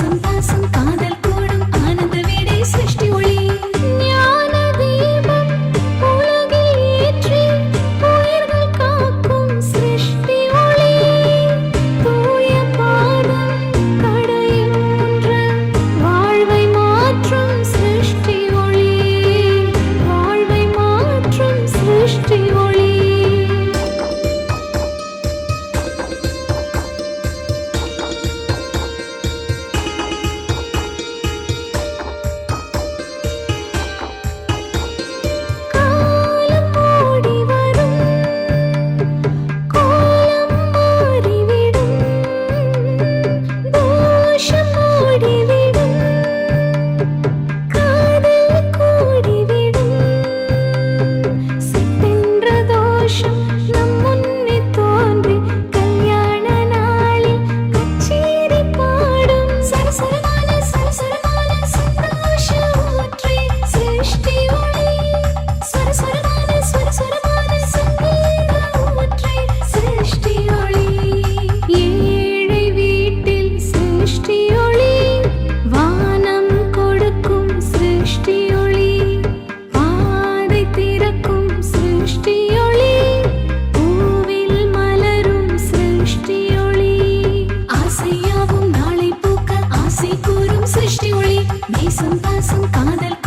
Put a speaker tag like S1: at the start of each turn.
S1: நேசம் பாசம் பாசம் பாசம் காதல்